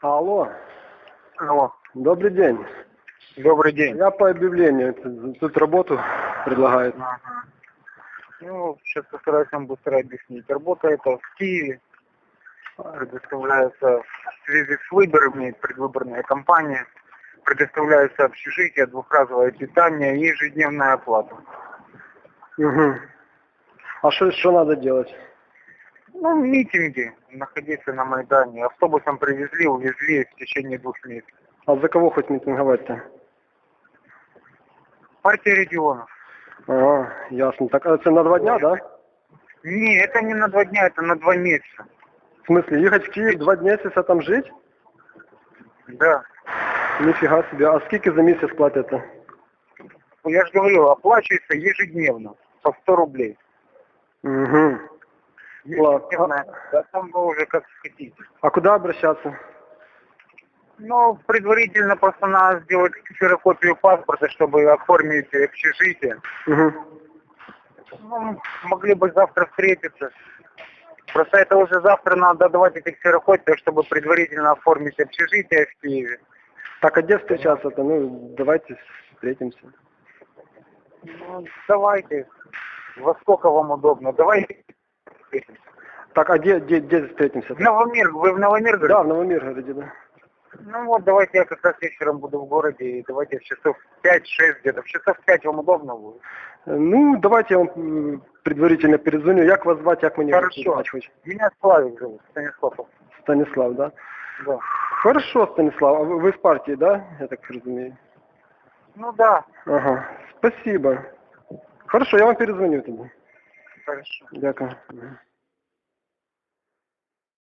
Алло, Алло. добрый день. Добрый день. Я по объявлению, тут- тут работу предлагают. Ага. Ну, сейчас постараюсь вам быстро объяснить. Работа это в Киеве. Предоставляется в связи с выборами предвыборная кампания. Предоставляется общежитие, двухразовое питание и ежедневная оплата. Угу. А что, что надо делать? Ну, митинги. Находиться на Майдане. Автобусом привезли, увезли в течение двух месяцев. А за кого хоть митинговать-то? Партия регионов. Ага, ясно. Так, а это на два дня, да? Не, это не на два дня, это на два месяца. В смысле, ехать в Киев два месяца там жить? Да. Нифига себе. А сколько за месяц платят-то? Я же говорю, оплачивается ежедневно по 100 рублей. Угу. Ладно. Да там вы уже как хотите. А куда обращаться? Но предварительно просто надо сделать ксерокопию паспорта, чтобы оформить общежитие. Угу. Ну, могли бы завтра встретиться. Просто это уже завтра надо давать эти ксерокопии, чтобы предварительно оформить общежитие в Киеве. Так, а где встречаться-то? Ну, давайте встретимся. Ну, давайте. Во сколько вам удобно? Давайте встретимся. Так, а где, где, где встретимся? В Новомир, вы в Новомиргороде? Да, в Новомиргороде, да. Ну вот, давайте я как раз вечером буду в городе, и давайте в часов 5-6 где-то. В часов 5 вам удобно будет? Ну, давайте я вам м, предварительно перезвоню. Як вас звати, як мені Хорошо. звати хоч? Меня Славик зовут, Станислав. Станислав, да? Да. Хорошо, Станислав. А ви, ви в партії, да? Я так розумію. Ну да, Ага. Спасибо. Хорошо, я вам перезвоню тоді. Depois. Cá.